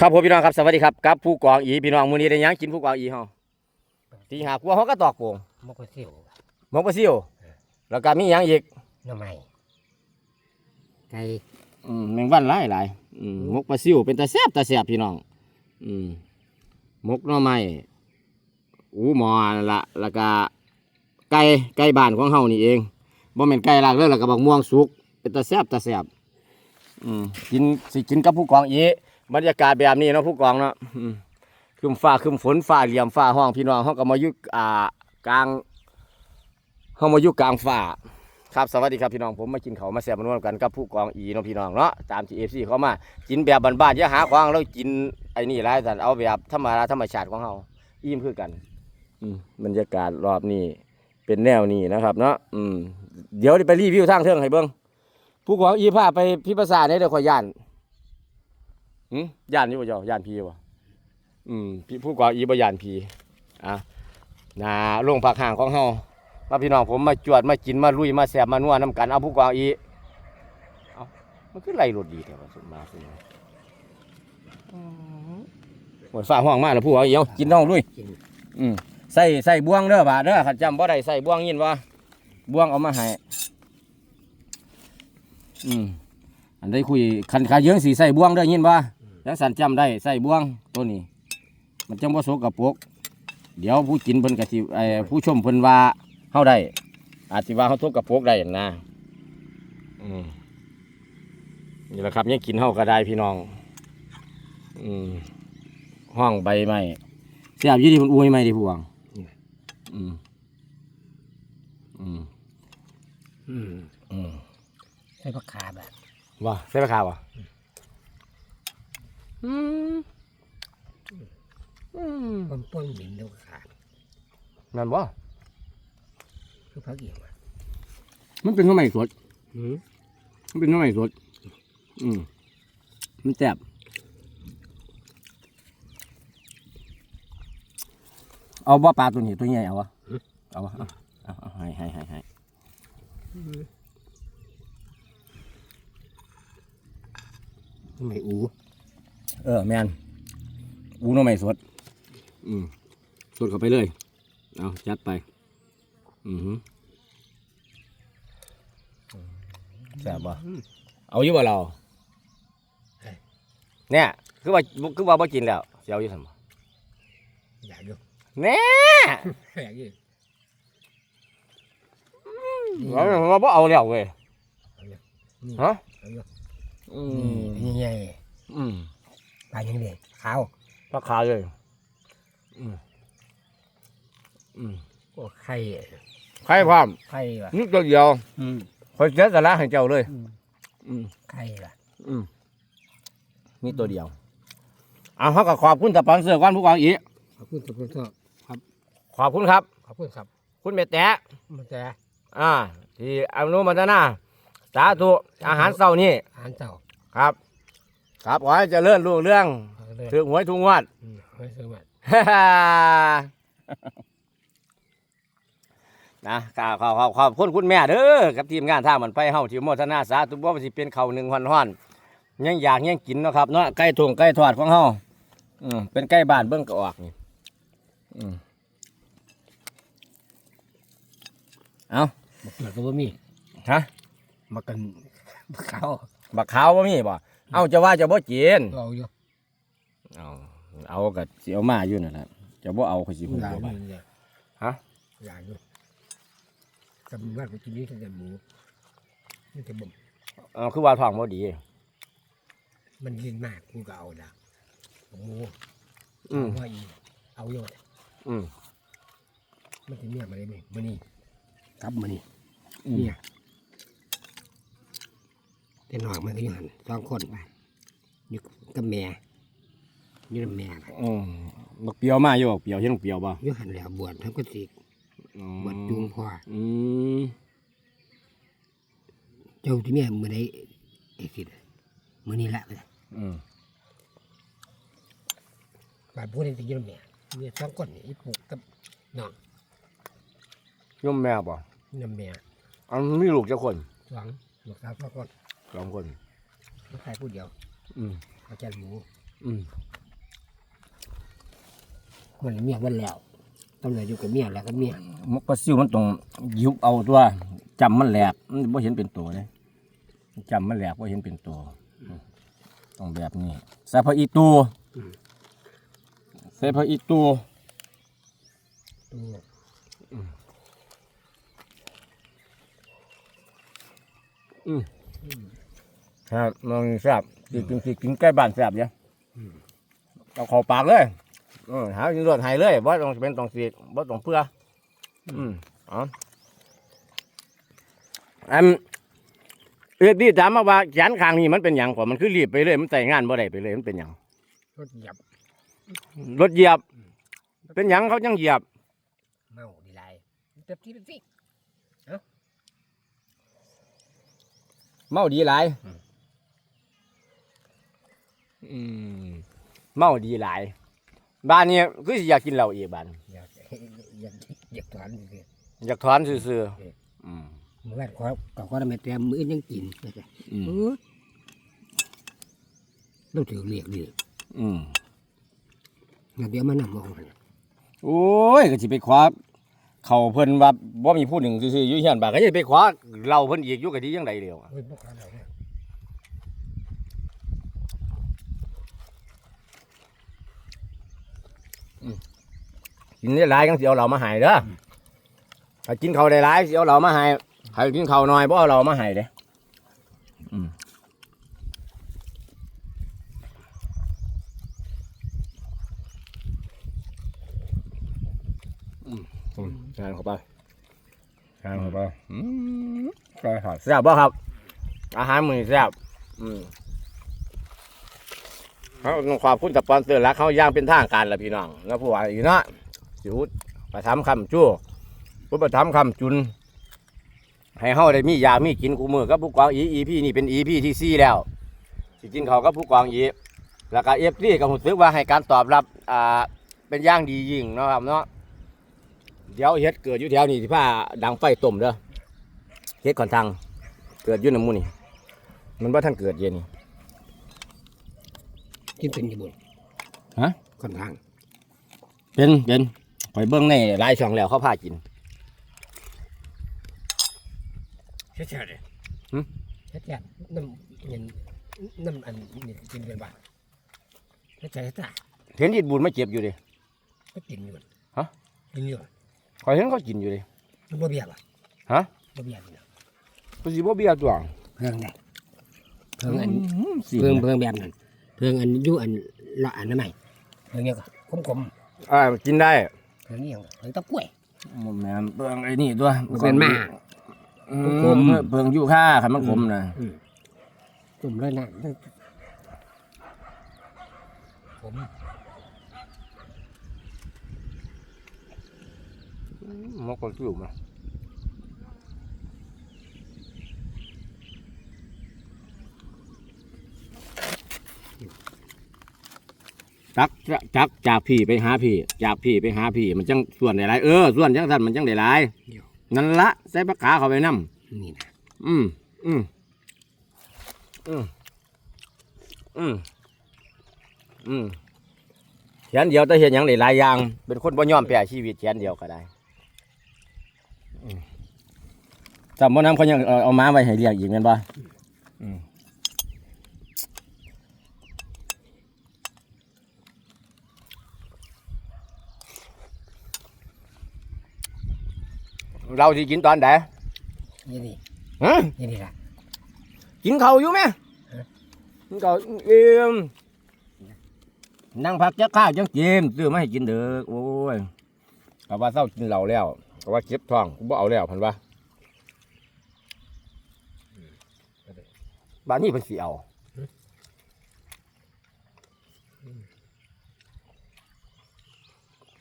ครับผมพี่น้องครับสวัสดีครับกับผู้กองอีพี่น้องมื้อนี้ได้หยังกินผู้กองอีเฮาตีหากลัวเฮาก็ตอกโป่งมกกระสิวหมกปลาซิวแล้วก็มีหยังอีกหน้ำไม้ไก่อืมแมงวันหลายหลายอืมหมกปลาซิวเป็นตาแซ่บตาแซ่บพี่น้องอืมหมกหน่อไม้อูหมอนั่นละแล้วก็ไก่ไก่บ้านของเฮานี่เองบ่แม่นไก่ลากเด้อแล้วก็บักม่วงสุกเป็นตาแซ่บตาแซ่บอืมกินสิกินกับผู้กองอี บรรยากาศแบบนี้เนาะผู้กองเนาะอืมครึมฟ้าครึมฝนฟ้าเหลี่ยมฟ้าห้องพี่น้องเขาก็มายู่อ่ากลางเขามายู่กลางฟ้าครับสวัสดีครับพี่น้องผมมากินเขามาแซ่บมานวลกันกับผู้กองอีเน้องพี่น้องเนาะตามที่เอฟซีเขามากินแบบบ้านๆอย่าหาของแล้วกินไอ้นี่ไรแต่เอาแบบธรรมดาธรรมชาติของเขาอิ่มคือกันอืมบรรยากาศรอบนี้เป็นแนวนี้นะครับ เนาะอืมเดี๋ยวไปรีวิวทางเทิงให้เบิ้งผู้กองอีพาไปพิพาษาเนี่ยเดี๋ยวขอยย่าน หืมย่านอยู่บ่เจ้าย่านพี่บ่อืมพี่ผู้กองอีบยานพีอะนาลงผักห่างของเฮามาพี่น้องผมมาจวดมากินมาลุยมาแสบมานัวน้ำกันเอาผู้กองอีเอามันคือไล่รถดีแต่ว่าสุดมาสุดมาอืมหมดฝ้าห้องมากแล้วผู้กองอีเอากินน้องลุยกินอืมใส่ใส่บ่วงเด้อบาดเด้อขัดจำบ่ได้ใส่บ่วงยินว่าบ่วงเอามาให้อืมอันได้คุยคันขาเยื้องสีใส่บ่วงเด้อยินว่า ยังสันจำได้ใส่บ่วงตัวนี้ มันจังบ่สกปรกเดี๋ยวผู้กินเพิ่นก็สิไอ้ผู้ชมเพิ่นว่าเฮาได้ อาจสิว่าเฮาสกปรกได้นะอืมนี่แหละครับยังกินเฮาก็ได้พี่น้อง อืมห้องใบไม้เสียบอยู่ดีมันอวยไหมดิผู้หวังอืมอืมอืมอืมใส่ผักขาแบบว่าใส่ราคาวะ อืมอืมป้นป้นหมิ่นลูกขาดนั่นบ่คือพักเอียงว่ะมันเป็นข้าวใหม่สดอืมมันเป็นข้าวใหม่สด อืมมันแซ่บเอาบ่ปลาตัวนี้ตัวใหญ่เอาวะเอาวะเอาเอาเอาให้ให้ให้ให้ทำไมอู เออแมนอูน้องใหม่สด อืมสดเข้าไปเลย เอาจัดไป อือหือแซ่บบ่เอาอยู่บ่เรา เนี่ย คือว่าคือว่าบ่กินแล้วสิเอาอยู่ซั่นบ่อยากอยู่แน่อยากอยู่เราเราบ่เอาแล้วเว้ยนี่ฮะเอาอยู่อืนี่มนี่ไงอืม ปลาอย่างนี้ขาวราคาเลย อืมอืมโอ้ไข่ใครความไข่ว่ะนี่ตัวเดียวอืมคอยเสียสละให้เจ้าเลยอืมอืมไข่ว่ะ อืมนี่ตัวเดียวเอาเขาก็ขอบคุณสปอนเซอร์ก่อนผู้กองอีกขอบคุณขอบคุณครับขอบคุณครับ ขอบคุณครับ คุณเมตแตะมันแต่อ่า ที่อนุโมทนาสาธุอาหารเช้านี้อาหารเจ้าครับ ครับขอให้เจริญรุ่งเรื่องเอาเลยถึงหวยทุกงวดอืมไม่ซื้อมานะขอบขอบขอบขอบคุณคุณแม่เด้อกับทีมงานทางมันไปเฮาที่โมทนาสาธุบ่ว่าสิเป็นข้าวหนึ่งฮ้อนๆยังอยากยังกินเนาะครับเนาะไก่ทงไก่ทอดของเฮาอืมเป็นไก่บ้านเบิ่งก็ออกนี่อืมเอาบักเกิดก็บ่มีฮะมากันบักเขาบักขาวบ่มีบ่ เอาจะว่าจะบ่กินเอาอยู่เอาเอาก็สิเอามาอยู่นั่นแหละจะบ่เอาก็สิอฮู้ยากบ่อบาดยู่เนี่ยฮะอยากอยู่กำลังไปกินนี่แต่หมูนี่แต่บ่มเอาคือว่าท้องบ่ดี มันยินมากกูก็เอาละหมูอืมเอาว่าอีเอาอยู่อืมมันจะเนี่ยมาได้ไหมมันนี่กลับมานี่อืมเนี่ย แต่หน่อยมันก็อยู่หันสองคนไปอยู่กับแม่อยู่กับแม่ไปอืมบักเปรียวมาอยู่บักเปรียวเห็นบักเปรียวบ่อยู่หันแล้วบวชทั้งก็สิกอืมบวชจุงพ่ออืมเจ้าที่แม่มือไหนไอ้สิมือนี้ละไปอืมบาดพูดในที่อยู่กับแม่เนี่ยสองคนนี่อีปลูกกับน้องย่อมแม่บ่น้ำแม่อันมีลูกจักคนสองลูกสาวสองคน สองคนลูกชายผู้เดียว อืมเขาแจนหมูอืมมันเมียวันแล้วต้องเลยอยู่กับเมียแล้วก็เมียมกปลาซิวมันต้องยุบเอาตัวจำมันแหลกมันบ่เห็นเป็นตัวเลยจำมันแหลกบ่เห็นเป็นตัวต้องแบบนี้ใส่ผักอีตูใส่ผักอีตูตัว ครับมองแซ่บสิกินสิกินใกล้บ้านแซ่บเนี่ยเอาเข้าปากเลยเออหากินรสให้เลยบ่ต้องเป็นต้องสีกบ่ต้องเพื่อ อืมเอ๋ออันเอื้อดีถามมาว่าแขนข้างนี้มันเป็นหยังกว่ามันคือรีบไปเลย มันใส่งานบ่ได้ไปเลยมันเป็นหยังรถเหยับรถเหยียบ เป็นหยังเขายังเหยียบ เมาดีไรเต็มที่เป็นสิ เมาดีหลายอืมเมาดีหลาย บ้านนี้คือสิอยากกินเหล้าอีกบ้านอยากอยากอยากถอนเลยอยากถอนซื่อๆอืมเมื่อวานขอก็ขอทำไมแต่มือยังกินนะจ๊ะอืมเออเราถือเรียกดีอืมงั้นเดี๋ยวมานำมองกันโอ้ยก็สิไปคว้า เขาเพิ่นว่าบ่มีผู้หนึ่งซื่อๆอยู่เฮียนบาก็จะไปคว้าเหล้าเพิ่นอีกอยู่ก็ดีจังไดเดียวอะเฮ้ยพวกเขาเราเนี่ยกินได้หลายจังสิเอาเหล้ามาให้เด้อถ้ากินข้าวได้หลายสิเอาเหล้ามาให้ถ้ากินข้าวน้อยบ่เอาเหล้ามาให้เด้อืมอืมทานเข้าไปทานเข้าไปอืมใช่ครับ แซ่บบ่ครับ อาหารมื้อแซ่บอืมเขาต้องขอบคุณสปอนเซอร์รักเขาย่างเป็นทางการละพี่น้องแล้วผู้ว่าอีกเนาะสิวุฒประทำคำชั่วพุทธประทำคำจุน ให้เฮาได้มียามีกินกูมือกับผู้กองอีอีพี่นี่เป็นอีพี่ที่สี่แล้วสิกินเขากับผู้กองอีแล้วก็เอฟซีก็รู้สึกว่าให้การตอบรับอ่าเป็นย่างดียิ่งเนาะครับเนาะเดี๋ยวเฮ็ดเกิดอยู่แถวนี้ที่ผ้าดังไฟต้มเด้อเฮ็ดขอนทาง เกิดอยู่น้ำหมูนี่ มันว่าท่านเกิดเย็นนี่กินเป็นอยี่บุญฮะ ค่อนข้างเป็นเป็นข่อยเบิ้งในหลายช่องแล้วเขาพากินเช่ๆเลยหึเช่ๆน้ำเย็นน้ำอันนี้กินเป็นบ้างเช่ๆจ้าเห็นอิดบุญมาเจ็บอยู่ดิ ก็กินอยู่ฮะ กินอยู่ข่อยเห็นเขากินอยู่ดิ มันบ่เบียบอะฮะ บ่เบียบอยู่ กูสิบ่เบี้ยตัวเพิ่งได้เพิ่งอันสิเพิ่งเพิ่งแบบนั้นเพิ่งอันอยู่อันละอันนั้นใหม่เพิ่งเนี้ยก็คมคมอ่ากินได้ๆเพิ่งนี้เพิ่งตะกล้วยบ่แม่นเบิ่งไอ้นี่ตัวมันเป็นหมาอืขมมเบิ่งอยู่ค่าคันมันขมน่ะอืมจุ่มเลยนะผมมกก็อยู่มาจั กจักจักจากพี่ไปหาพี่ จากพี่ไปหาพี่ มันจังส่วนได้หลายเออส่วนจังซั่นมันจังได้หลายนั่นละใส่ปากกาเข้าไปนำนี่นะอืมอืมอืมอืมอืมเขียนเดียวแต่เห็นอย่างหลายๆอย่าง เป็นคนบ่ยอมแพ้ชีวิตเขียนเดียวก็ได้อืมจำบ่นำเขายังเอาเอาม้าไว้ให้เลี้ยงอีกแม่นบ่อืม เราสิกินตอนใดนี่นี่ฮะนี่นี่ละกินข้าวอยู่ไหมฮะกินข้าวเอี่ยมนั่งพักจะข้าวจังกินซื้อมาให้กินเด้อโอ้ยกว่าเศร้ากินเหล้าแล้วกว่าเจ็บท้องกูบ่เอาแล้วพันว่าบ้านนี้เพิ่นสิเอา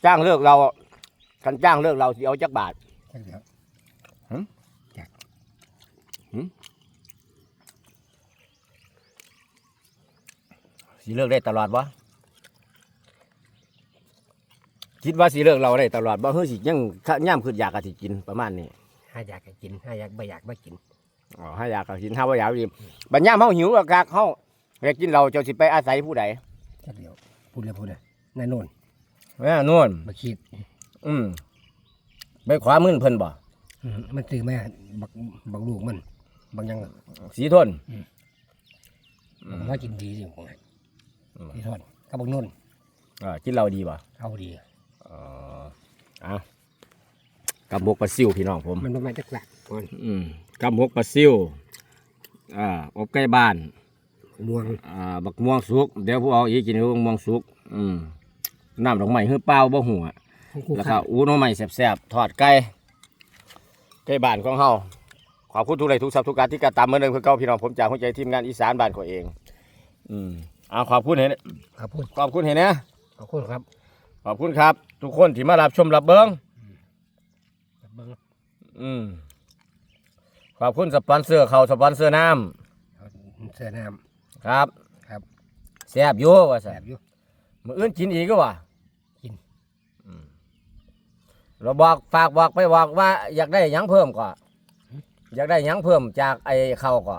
จ้างเลิกเราคันจ้างเลิกเราสิเอาจักบาท ใช่แล้วสิเลิกได้ตลอดวะคิดว่าสิเลิกเราได้ตลอดบ่เฮ้ยสิยังขะย่ำคืออยากกะสิกินประมาณนี้ห้าอยากก็กินห้าอยากไม่อยากไม่กินอ๋อให้อยากกะกินถ้าว่าอยากกินบัดย่ำเฮาหิวอากาศเฮาอยากกินเราเจ้าสิไปอาศัยผู้ใดจักเดียวพูดเลยพูดเลยนายโน่นแม่นู่นมาคิด อืม ไปขวามือเพิ่นบ่อืมมันซื้อมาบักบักลูกมันบางอยังสีทน ผมว่ากินดีสิผมว่าที่ทอดกับบางนุ่นอ่ากินเหล้าดีบ่เอาดี อ๋อเอากับบกปลาซิวพี่น้องผม มันประมาณจักหลักก่อนอืมกับบกปลาซิวอ่าอบใกล้บ้าน ม่วงอ่าบักม่วงสุก เดี๋ยวผู้เอาอีกกินบักม่วงสุก อืมน้ำดอกไม้คือเปล่าบ่หัวของคู่ แล้วข้าก็อูหน้อไม้แซ่บๆ ทอดไก่ไก่บ้านของเฮาขอบคุณทุกไรทุกสับทุกการที่กระตามเหมือนเดิมคือเก่าพี่น้องผมจากหัวใจทีมงานอีสานบ้านของเอง อืมเอาขอบคุณเห็นครับพูดขอบคุณเห็นนะขอบคุณครับ ขอบคุณครับ ทุกคนที่มารับชมรับเบิ้งเบิ้งอืมขอบคุณสปอนเซอร์เขาสปอนเซอร์น้เอาเสื้อน้ำครับ ครับแซ่บอยู่ว่าำแสแซ่บอยู่มืออื่นกินอีกก็ว่ากินอืม เราบอกฝากบอกไปบอกว่า อยากได้หยังเพิ่มก็อยากได้หยังเพิ่มจากไอ้เขาก็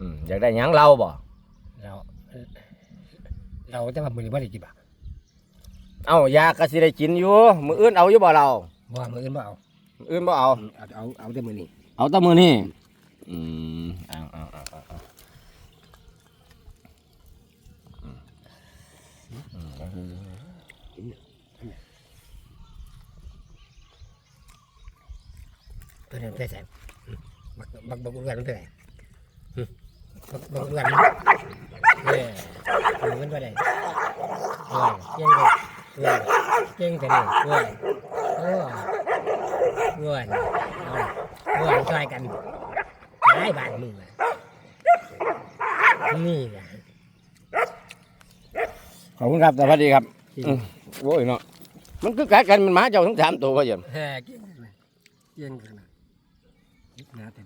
อืมอยากได้หยังเราบ่เรา เราจะมามือนี้ว่าได้กี่บาทเอ้ายากก็สิได้กินอยู่มืออื่นเอาอยู่บ่เราบ่มืออื่นบ่เอามื้ออื่นบ่เอา เอาเอาเอาแต่มือนี้ เอาแตะมือนี่อืมเอาเอาเอาเอาเอา ตัวนี้ได้แสนบักบักบักเอื้อนมันเท่าไหร่หึบักบักเอื้อนมันเนี่ยมันเท่าไหร่เอื้อนเก่งเลยเอื้อนเก่งแต่นี่เอื้อนโอ้เอื้อนเอาเอื้อนช่วยกันได้บาทมึงอะนี่แหละ ขอบคุณครับสวัสดีครับอืมโอ้ยเนาะมันคือกัดกันมันหมาเจ้าทั้งสามตัวพ่อเยี่ยมแฮ่เก่งขนาดเก่งขนาดนะแต่นี่